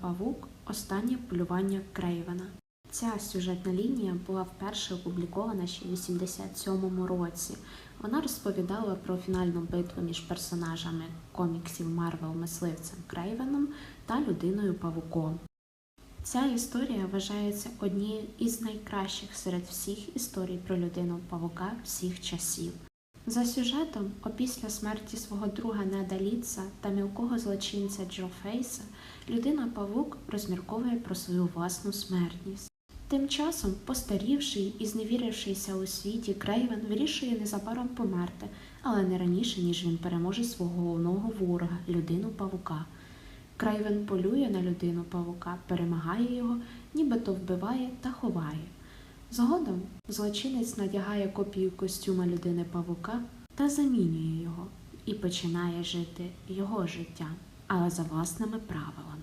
Павук Останнє полювання Крейвена. Ця сюжетна лінія була вперше опублікована ще в 87-му році. Вона розповідала про фінальну битву між персонажами коміксів Марвел мисливцем Крейвеном та людиною Павуком. Ця історія вважається однією із найкращих серед всіх історій про людину Павука всіх часів. За сюжетом, опісля смерті свого друга Неда Літса та мілкого злочинця Джо Фейса, людина Павук розмірковує про свою власну смертність. Тим часом, постарівший і зневірившийся у світі, Крейвен вирішує незабаром померти, але не раніше, ніж він переможе свого головного ворога, людину Павука. Крейвен полює на людину Павука, перемагає його, нібито вбиває та ховає. Згодом злочинець надягає копію костюма людини Павука та замінює його і починає жити його життя, але за власними правилами.